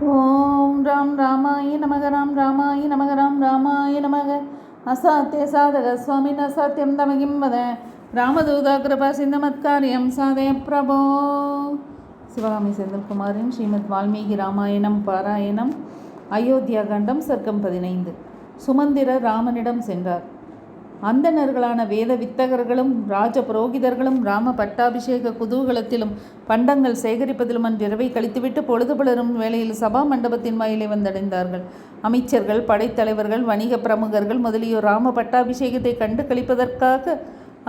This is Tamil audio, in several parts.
ஓம் ராம் ராமாய நமக ராம் ராமாய நமக ராம் ராமாய நமக. அசாத்திய சாதக சுவாமி அசாத்தியம் தமகிம் வத. ராமதூதா கிருபா சிந்தமத்காரியம் சாதய பிரபோ. சிவகாமி செந்தில்குமாரின் ஸ்ரீமத் வால்மீகி ராமாயணம் பாராயணம். அயோத்தியா கண்டம் சர்க்கம் பதினைந்து. சுமந்திர ராமனிடம் சென்றார். அந்தணர்களான வேத வித்தகர்களும் ராஜ புரோகிதர்களும் ராம பட்டாபிஷேக குதூகலத்திலும் பண்டங்கள் சேகரிப்பதிலும் அன்றிரவை கழித்துவிட்டு பொழுது புலரும் வேளையில் சபா மண்டபத்தின் வாயிலை வந்தடைந்தார்கள். அமைச்சர்கள் படைத்தலைவர்கள் வணிக பிரமுகர்கள் முதலியோர் ராம பட்டாபிஷேகத்தை கண்டு கழிப்பதற்காக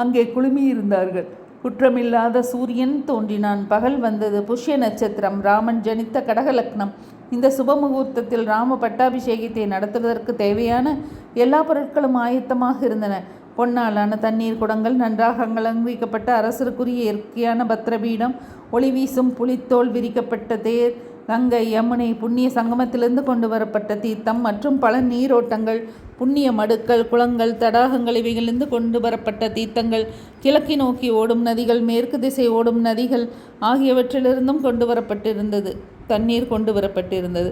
அங்கே குழுமியிருந்தார்கள். குற்றமில்லாத சூரியன் தோன்றினான். பகல் வந்தது. புஷ்ய நட்சத்திரம். ராமன் ஜனித்த கடகலக்னம். இந்த சுப முகூர்த்தத்தில் ராம பட்டாபிஷேகத்தை நடத்துவதற்கு தேவையான எல்லா பொருட்களும் ஆயத்தமாக இருந்தன. பொன்னாலான தண்ணீர் குடங்கள் நன்றாக அலங்கரிக்கப்பட்ட அரசருக்குரிய இயற்கையான பத்திரபீடம் ஒளி வீசும் புலித்தோல் விரிக்கப்பட்ட தேர் கங்கை யமுனை புண்ணிய சங்கமத்திலிருந்து கொண்டு வரப்பட்ட தீர்த்தம் மற்றும் பல நீரோட்டங்கள் புண்ணிய மடுக்கள் குளங்கள் தடாகங்கள் இவைகளிலிருந்து கொண்டு வரப்பட்ட தீர்த்தங்கள் கிழக்கி நோக்கி ஓடும் நதிகள் மேற்கு திசை ஓடும் நதிகள் ஆகியவற்றிலிருந்தும் கொண்டு வரப்பட்டிருந்தது. தண்ணீர் கொண்டு வரப்பட்டிருந்தது.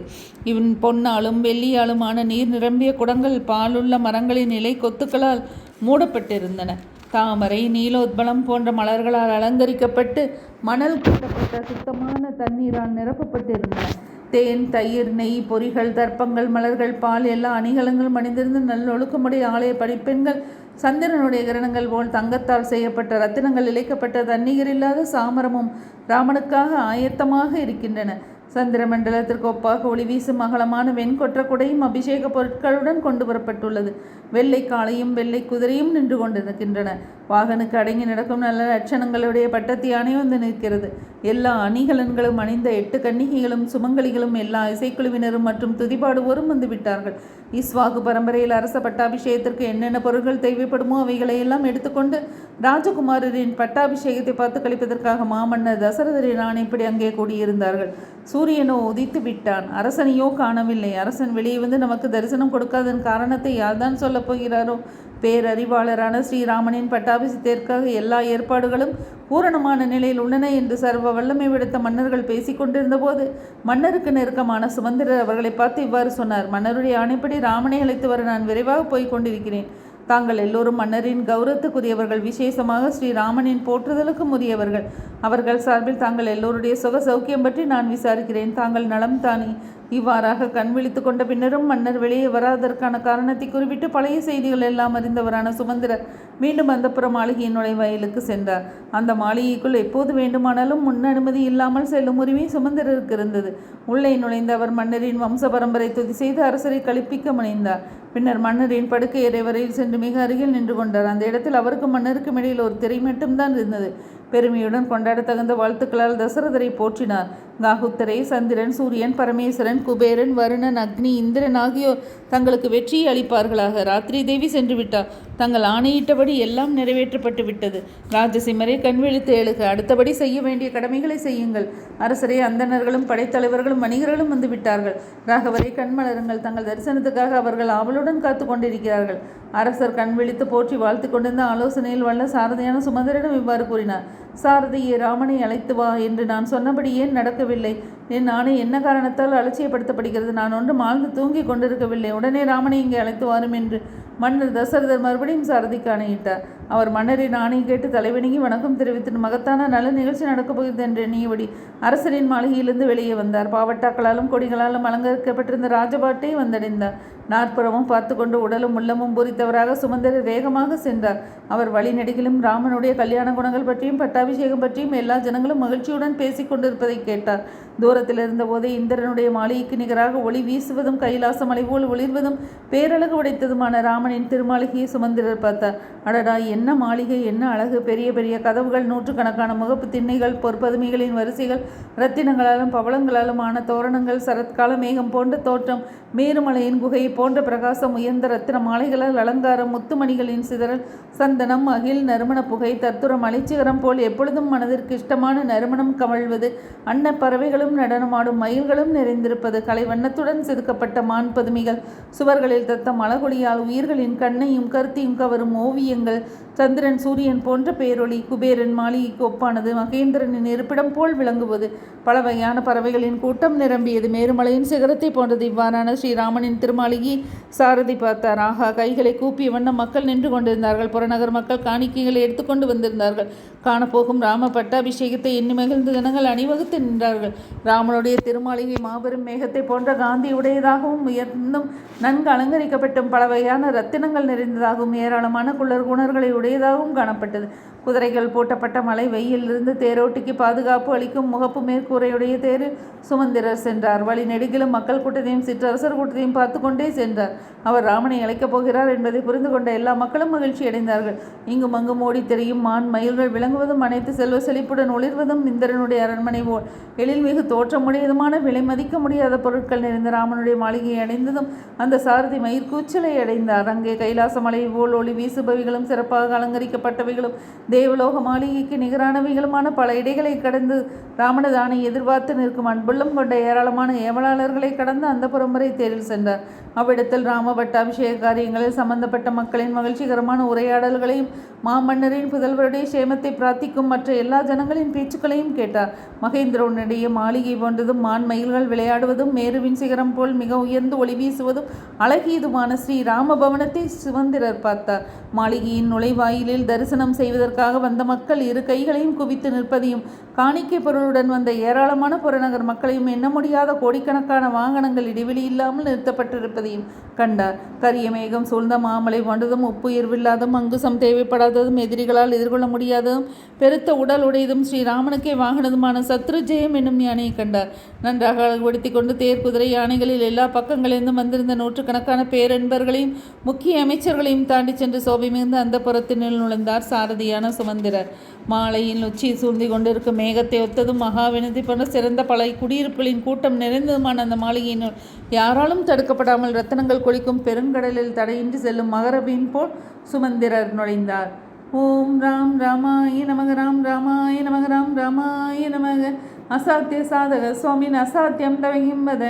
இவன் பொன்னாலும் வெள்ளியாலுமான நீர் நிரம்பிய குடங்கள் பாலுள்ள மரங்களின் இலை கொத்துக்களால் மூடப்பட்டிருந்தன. தாமரை நீலோத்பலம் போன்ற மலர்களால் அலங்கரிக்கப்பட்டு மணல் கூட்டப்பட்ட சுத்தமான தண்ணீரால் நிரப்பப்பட்டிருந்தன. தேன் தயிர் நெய் பொறிகள் தர்ப்பங்கள் மலர்கள் பால் எல்லா அணிகலங்களும் அணிந்திருந்து நல்லொழுக்கமுடைய ஆலய படிப்பெண்கள் சந்திரனுடைய கிரணங்கள் போல் தங்கத்தால் செய்யப்பட்ட ரத்தினங்கள் இழைக்கப்பட்ட தண்ணீர் இல்லாத சாமரமும் ராமனுக்காக ஆயத்தமாக இருக்கின்றன. சந்திரமண்டலத்திற்கு ஒப்பாக ஒளி வீசும் அகலமான வெண்கொற்ற குடையும் அபிஷேக பொருட்களுடன் கொண்டு வரப்பட்டுள்ளது வெள்ளை காளையும் வெள்ளை குதிரையும் நின்று கொண்டிருக்கின்றன. வாகனுக்கு அடங்கி நடக்கும் நல்ல லட்சணங்களுடைய பட்டத்து யானை வந்து நிற்கிறது. எல்லா அணிகலன்களும் அணிந்த எட்டு கன்னிகைகளும் சுமங்கலிகளும் எல்லா இசைக்குழுவினரும் மற்றும் துதிபாடுவோரும் வந்து விட்டார்கள். இஸ்வாகு பரம்பரையில் அரச பட்டாபிஷேகத்திற்கு என்னென்ன பொருட்கள் தேவைப்படுமோ அவைகளை எல்லாம் எடுத்துக்கொண்டு ராஜகுமாரரின் பட்டாபிஷேகத்தை பார்த்து கழிப்பதற்காக மாமன்னர் தசரதரின் ஆணைப்படி அங்கே கூடியிருந்தார்கள். சூரியனோ உதித்து விட்டான். அரசனையோ காணவில்லை. அரசன் வெளியே வந்து நமக்கு தரிசனம் கொடுக்காதன் காரணத்தை யார்தான் சொல்லப் போகிறாரோ? பேரறிவாளரான ஸ்ரீராமனின் பட்டாபிசித்திற்காக எல்லா ஏற்பாடுகளும் பூரணமான நிலையில் உள்ளன என்று சர்வ வல்லமை விடுத்த மன்னர்கள் பேசிக் கொண்டிருந்த போது மன்னருக்கு நெருக்கமான சுமந்திரர் அவர்களை பார்த்து இவ்வாறு சொன்னார். மன்னருடைய ஆணைப்படி ராமனை அழைத்து வர நான் விரைவாக போய்க் கொண்டிருக்கிறேன். தாங்கள் எல்லோரும் மன்னரின் கௌரவத்துக்குரியவர்கள். விசேஷமாக ஸ்ரீராமனின் போற்றுதலுக்கும் உரியவர்கள். அவர்கள் சார்பில் தாங்கள் எல்லோருடைய சுக சௌக்கியம் பற்றி நான் விசாரிக்கிறேன். தாங்கள் நலம் தானே. இவ்வாறாக கண் விழித்து கொண்ட பின்னரும் மன்னர் வெளியே வராதற்கான காரணத்தை குறிப்பிட்டு பழைய செய்திகள் எல்லாம் அறிந்தவரான சுமந்திரர் மீண்டும் அந்தப்புற மாளிகையின் நுழைவாயிலுக்கு சென்றார். அந்த மாளிகைக்குள் எப்போது வேண்டுமானாலும் முன் அனுமதி இல்லாமல் செல்லும் உரிமை சுமந்திரருக்கு இருந்தது. உள்ளே நுழைந்த அவர் மன்னரின் வம்ச பரம்பரை துதி செய்து அரசரை கழிப்பிக்க முனைந்தார். பின்னர் மன்னரின் படுக்கை இறைவரையில் சென்று மிக அருகில் நின்று கொண்டார். அந்த இடத்தில் அவருக்கும் மன்னருக்கும் இடையில் ஒரு திரை மட்டும்தான் இருந்தது. பெருமையுடன் கொண்டாட தகுந்த வாழ்த்துக்களால் தசரதரை போற்றினார். காகுத்தரை சந்திரன் சூரியன் பரமேஸ்வரன் குபேரன் வருணன் அக்னி இந்திரன் ஆகியோர் தங்களுக்கு வெற்றியை அளிப்பார்களாக. ராத்திரி தேவி சென்று விட்டார். தங்கள் ஆணையிட்டபடி எல்லாம் நிறைவேற்றப்பட்டு விட்டது. ராஜசிம்மரை கண்விழித்து எழுக. அடுத்தபடி செய்ய வேண்டிய கடமைகளை செய்யுங்கள். அரசரே அந்தணர்களும் படைத்தலைவர்களும் வணிகர்களும் வந்து விட்டார்கள். ராகவரை கண்மலருங்கள் தங்கள் தரிசனத்துக்காக அவர்கள் ஆவலுடன் காத்து கொண்டிருக்கிறார்கள். அரசர் கண் விழித்து போற்றி வாழ்த்து கொண்டிருந்த ஆலோசனையில் வல்ல சாரதியான சுமந்திரிடம் இவ்வாறு கூறினார். சாரதியை ராமனை அழைத்து வா என்று நான் சொன்னபடி ஏன் நடக்கவில்லை? என் நானே என்ன காரணத்தால் அலட்சியப்படுத்தப்படுகிறது? நான் ஒன்றும் ஆழ்ந்து தூங்கி கொண்டிருக்கவில்லை. உடனே ராமனை இங்கே அழைத்து வாரும் என்று மன்னர் தசரதர் மறுபடியும் சாரதிக்கு ஆணையிட்டார் அவர் மன்னரின் ஆணையை கேட்டு தலைவணங்கி வணக்கம் தெரிவித்து மகத்தான நல்ல நிகழ்ச்சி நடக்கப் போகிறது என்று எண்ணியபடி அரசரின் மாளிகையிலிருந்து வெளியே வந்தார். பாவட்டாக்களாலும் கொடிகளாலும் அலங்கரிக்கப்பட்டிருந்த ராஜபாட்டை வந்தடைந்தார். நாற்புறமும் பார்த்து கொண்டு உடலும் உள்ளமும் பூரித்தவராக சுமந்தரர் வேகமாக சென்றார். அவர் வழிநெடுகிலும் ராமனுடைய கல்யாண குணங்கள் பற்றியும் பட்டாபிஷேகம் பற்றியும் எல்லா ஜனங்களும் மகிழ்ச்சியுடன் பேசிக் கொண்டிருப்பதை கேட்டார். தூரத்தில் இருந்தபோதே இந்திரனுடைய மாளிகைக்கு நிகராக ஒளி வீசுவதும் கைலாச மலை போல் ஒளிர்வதும் பேரழகு உடைத்ததுமான ராமன் ராமனின் திருமாளிகையை சுமந்திரர் பார்த்தார் அடடா என்ன மாளிகை என்ன அழகு பெரிய பெரிய கதவுகள் நூற்றுக்கணக்கான முகப்பு திண்ணைகள் பொற்பதுமைகளின் வரிசைகள் ரத்தினங்களாலும் பவளங்களாலும் ஆன தோரணங்கள் சரத்கால மேகம் போன்ற தோற்றம் மேருமலையின் குகை போன்ற பிரகாசம் உயர்ந்த ரத்தின மாலைகளால் அலங்காரம் முத்துமணிகளின் சிதறல் சந்தனம் அகில் நறுமண புகை தத்துர மலைச்சிகரம் போல் எப்பொழுதும் மனதிற்கு இஷ்டமான நறுமணம் கமழ்வது அன்ன பறவைகளும் நடனமாடும் மயில்களும் நிறைந்திருப்பது கலை வண்ணத்துடன் செதுக்கப்பட்ட மான் பதுமிகள் சுவர்களில் தத்தம் அழகொழியால் உயிர்களின் கண்ணையும் கருத்தையும் கவரும் ஓவியங்கள் சந்திரன் சூரியன் போன்ற பேரொளி குபேரன் மாளிகைக்கு ஒப்பானது. மகேந்திரனின் இருப்பிடம் போல் விளங்குவது. பல வகையான பறவைகளின் கூட்டம் நிரம்பியது. மேருமலையின் சிகரத்தை போன்றது. இவ்வாறான ஸ்ரீராமனின் திருமாளிகை சாரதி பார்த்தார். ஆகா கைகளை கூப்பிய வண்ணம் மக்கள் நின்று கொண்டிருந்தார்கள். புறநகர் மக்கள் காணிக்கைகளை எடுத்துக்கொண்டு வந்திருந்தார்கள். காணப்போகும் ராம பட்டாபிஷேகத்தை எண்ணி மகிழ்ந்து ஜனங்கள் அணிவகுத்து நின்றார்கள். ராமனுடைய திருமாளிகை மாபெரும் மேகத்தை போன்ற காந்தி உடையதாகவும் உயர்ந்தும் நன்கு அலங்கரிக்கப்பட்டும் பல வகையான ரத்தினங்கள் நிறைந்ததாகவும் ஏராளமான குளர் குணர்களை உடையதாகவும் காணப்பட்டது. குதிரைகள் பூட்டப்பட்ட மலை வெயிலிருந்து தேரோட்டிக்கு பாதுகாப்பு அளிக்கும் முகப்பு மேற்கூரையுடைய தேரு சுமந்திரர் சென்றார். வழி நெடுகிலும் மக்கள் கூட்டத்தையும் சிற்றரசர் கூட்டத்தையும் பார்த்து கொண்டே சென்றார். அவர் ராமனை அழைக்கப் போகிறார் என்பதை புரிந்து கொண்ட எல்லா மக்களும் மகிழ்ச்சி அடைந்தார்கள் இங்கும் அங்கும் ஓடி தெரியும் மான் மயில்கள் விளங்குவதும் அனைத்து செல்வ செழிப்புடன் ஒளிர்வதும் இந்திரனுடைய அரண்மனை போல். எழில்மிகு தோற்றமுடையதுமான விலை மதிக்க முடியாத பொருட்கள் நிறைந்த ராமனுடைய மாளிகையை அடைந்ததும் அந்த சாரதி மயிர்கூச்சலை அடைந்தார். அங்கே கைலாச மலை போல் ஒளி வீசுபவைகளும் சிறப்பாக அலங்கரிக்கப்பட்டவைகளும் தேவலோக மாளிகைக்கு நிகரானவைகளுமான பல இடைகளை கடந்து ராமனதானை எதிர்பார்த்து நிற்கும் அன்புள்ளம் கொண்ட ஏராளமான ஏவலாளர்களை கடந்து அந்த புறம்பரை தேரில் சென்றார். அவ்விடத்தில் ராம பட்டாபிஷேக காரியங்களில் சம்பந்தப்பட்ட மக்களின் மகிழ்ச்சிகரமான உரையாடல்களையும் மாமன்னரின் புதல்வருடைய சேமத்தை பிரார்த்திக்கும் மற்ற எல்லா ஜனங்களின் பேச்சுக்களையும் கேட்டார். மகேந்திரனுடைய மாளிகை போன்றதும் மான் மயில்கள் விளையாடுவதும் மேருவின் சிகரம் போல் மிக உயர்ந்து ஒளி வீசுவதும் அழகியதுமான ஸ்ரீ ராமபவனத்தை சுதந்திரர் பார்த்தார். மாளிகையின் நுழைவாயிலில் தரிசனம் செய்வதற்காக வந்த மக்கள் இரு கைகளையும் குவித்து நிற்பதையும் காணிக்கை பொருளுடன் வந்த ஏராளமான புறநகர் மக்களையும் எண்ண முடியாத கோடிக்கணக்கான வாகனங்கள் இடைவெளி இல்லாமல் நிறுத்தப்பட்டிருப்பதையும் கண்டார். கரிய மேகம் சூழ்ந்த மாமலை போன்றதும் உப்புயிர்வில்லாதும் அங்குசம் தேவைப்படாததும் எதிரிகளால் எதிர்கொள்ள முடியாததும் பெருத்த உடல் உடையதும் ஸ்ரீராமனுக்கே வாகனதுமான சத்ருஜெயம் என்னும் யானையை கண்டார். நன்றாக அழகுபடுத்தி கொண்டு தேர் குதிரை யானைகளில் எல்லா பக்கங்களிலிருந்தும் வந்திருந்த நூற்றுக்கணக்கான பேரன்பர்களையும் முக்கிய அமைச்சர்களையும் தாண்டி சென்று சோபை மிகுந்த அந்த புறத்தினில் நுழைந்தார் சாரதியான சுமந்திரர். மாலையில் உச்சி சூழ்ந்து கொண்டிருக்கும் மேகத்தை ஒத்ததும் மகாவினதி போன்ற சிறந்த பல குடியிருப்புகளின் கூட்டம் நிறைந்ததுமான அந்த மாளிகையினுள் யாராலும் தடுக்கப்படாமல் ரத்தனங்கள் கொளிக்கும் பெருங்கடலில் தடையின்றி செல்லும் மகரபின் போல் சுமந்திரர் நுழைந்தார். ஓம் ராம் ராமாய நமக ராம் ராமாய நமக ராம் ராமாய நமக. அசாத்திய சாதக சுவாமின் அசாத்தியம் தவகிம்பத.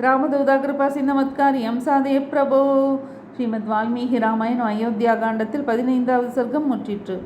ராமதூதா கிருபா சிந்தமத்காரியம் சாதய பிரபோ. ஸ்ரீமத் வால்மீகி ராமாயணம் அயோத்தியா காண்டத்தில் பதினைந்தாவது சர்க்கம் முற்றிற்று.